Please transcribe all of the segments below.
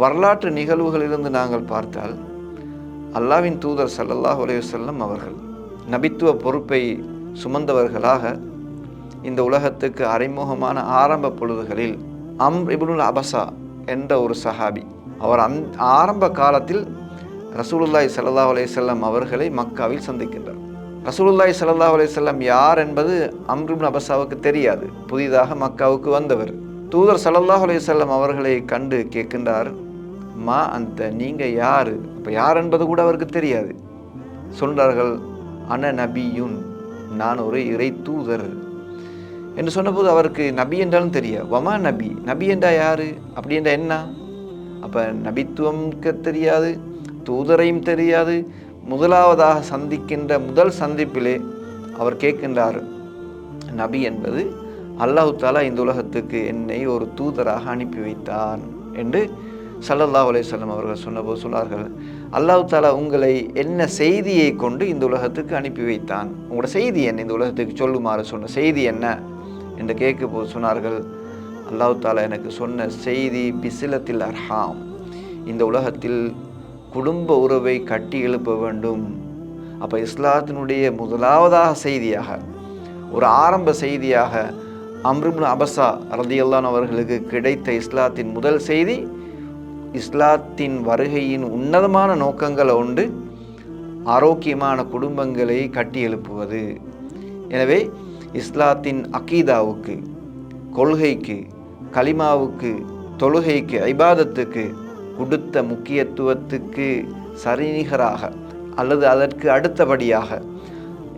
வரலாற்று நிகழ்வுகளிலிருந்து நாங்கள் பார்த்தால் அல்லாவின் தூதர் சல்லல்லாஹ் அலைஹி அவர்கள் நபித்துவ பொறுப்பை சுமந்தவர்களாக இந்த உலகத்துக்கு அறிமுகமான ஆரம்ப பொழுதுகளில் அம் இப்னுல் அபசா என்ற ஒரு சஹாபி அவர் அந் ஆரம்ப காலத்தில் ரசூலுல்லாய் ஸல்லல்லாஹு அலைஹி அவர்களை மக்காவில் சந்திக்கின்றார். ரசூலுல்லாய் ஸல்லல்லாஹு அலைஹி யார் என்பது அம்ர் அபசாவுக்கு தெரியாது. புதிதாக மக்காவுக்கு வந்தவர். தூதர் ஸல்லல்லாஹு அலைஹி அவர்களை கண்டு கேட்கின்றார் மா அந்த நீங்கள் யார்? அப்போ யார் என்பது கூட அவருக்கு தெரியாது. சொல்கிறார்கள் அன நபியுன் நான் ஒரு இறை தூதர். என்று சொன்னபோது அவருக்கு நபி என்றாலும் தெரிய வமா நபி? நபி என்றா யார்? அப்படி என்றா என்ன? அப்போ நபித்துவம்க்கு தெரியாது தூதரையும் தெரியாது. முதலாவதாக சந்திக்கின்ற முதல் சந்திப்பிலே அவர் கேட்கின்றார் நபி என்பது அல்லாஹு தாலா இந்த உலகத்துக்கு என்னை ஒரு தூதராக அனுப்பி வைத்தான். என்று சல்லல்லா அலையம் அவர்கள் சொன்னபோது சொன்னார்கள் அல்லாஹு தாலா உங்களை என்ன செய்தியை கொண்டு இந்த உலகத்துக்கு அனுப்பி வைத்தான். உங்களோட செய்தி என்ன? இந்த உலகத்துக்கு சொல்லுமாறு சொன்ன செய்தி என்ன? என்று கேட்க போது சொன்னார்கள் அல்லாஹு தாலா எனக்கு சொன்ன செய்தி பிசிலத்தில் அர்ஹாம். இந்த உலகத்தில் குடும்ப உறவை கட்டி எழுப்ப வேண்டும். அப்போ இஸ்லாத்தினுடைய முதலாவதாக செய்தியாக ஒரு ஆரம்ப செய்தியாக அம்ருப்னு அபசா ரதியல்லான் அவர்களுக்கு கிடைத்த இஸ்லாத்தின் முதல் செய்தி இஸ்லாத்தின் வருகையின் உன்னதமான நோக்கங்களை உண்டு. ஆரோக்கியமான குடும்பங்களை கட்டி எழுப்புவது. எனவே இஸ்லாத்தின் அக்கீதாவுக்கு கொள்கைக்கு கலிமாவுக்கு தொழுகைக்கு ஐபாதத்துக்கு கொடுத்த முக்கியத்துவத்துக்கு சரிநிகராக அல்லது அதற்கு அடுத்தபடியாக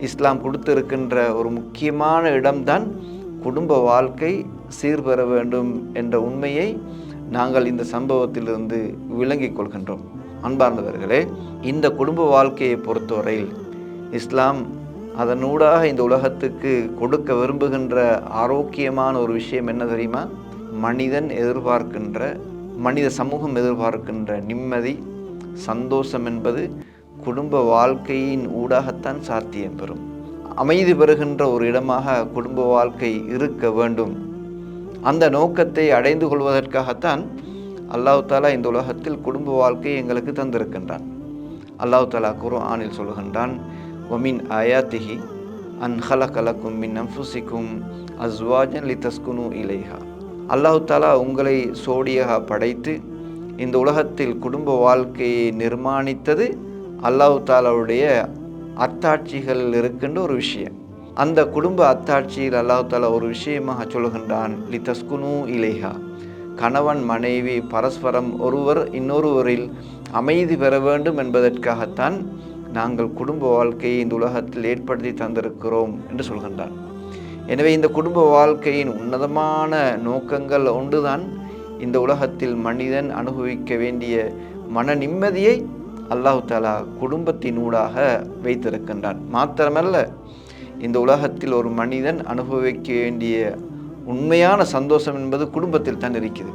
இஸ்லாம் கொடுத்திருக்கின்ற ஒரு முக்கியமான இடம்தான் குடும்ப வாழ்க்கை சீர்பெற வேண்டும் என்ற உண்மையை நாங்கள் இந்த சம்பவத்திலிருந்து விளங்கிக் கொள்கின்றோம். அன்பார்ந்தவர்களே இந்த குடும்ப வாழ்க்கையை பொறுத்தவரையில் இஸ்லாம் அதனூடாக இந்த உலகத்துக்கு கொடுக்க விரும்புகின்ற ஆரோக்கியமான ஒரு விஷயம் என்ன தெரியுமா? மனிதன் எதிர்பார்க்கின்ற மனித சமூகம் எதிர்பார்க்கின்ற நிம்மதி சந்தோஷம் என்பது குடும்ப வாழ்க்கையின் ஊடாகத்தான் சாத்தியம் பெறும். அமைதி பெறுகின்ற ஒரு இடமாக குடும்ப வாழ்க்கை இருக்க வேண்டும். அந்த நோக்கத்தை அடைந்து கொள்வதற்காகத்தான் அல்லாஹ் தாலா இந்த உலகத்தில் குடும்ப வாழ்க்கையை எங்களுக்கு தந்திருக்கின்றான். அல்லாஹ் தாலா குர்ஆனில் சொல்கின்றான் ஒமின் ஆயாத்திஹி அன் ஹலகலக்கும் மின் அன்ஃபுசிக்கும் அஸ்வாஜன் லிதஸ்குனு இலைஹா. அல்லாஹு தாலா உங்களை சோடியாக படைத்து இந்த உலகத்தில் குடும்ப வாழ்க்கையை நிர்மாணித்தது அல்லாஹு தாலாவுடைய அத்தாட்சிகள் இருக்கின்ற ஒரு விஷயம். அந்த குடும்ப அத்தாட்சியில் அல்லாஹ் தாலா ஒரு விஷயமாக சொல்கின்றான் லிதஸ்குனு இலேஹா. கணவன் மனைவி பரஸ்பரம் ஒருவர் இன்னொருவரில் அமைதி பெற வேண்டும் என்பதற்காகத்தான் நாங்கள் குடும்ப வாழ்க்கையை இந்த உலகத்தில் ஏற்படுத்தி தந்திருக்கிறோம் என்று சொல்கின்றான். எனவே இந்த குடும்ப வாழ்க்கையின் உன்னதமான நோக்கங்கள் ஒன்றுதான் இந்த உலகத்தில் மனிதன் அனுபவிக்க வேண்டிய மன நிம்மதியை அல்லாஹு தாலா குடும்பத்தினூடாக வைத்திருக்கின்றான். மாத்திரமல்ல இந்த உலகத்தில் ஒரு மனிதன் அனுபவிக்க வேண்டிய உண்மையான சந்தோஷம் என்பது குடும்பத்தில் தான் இருக்குது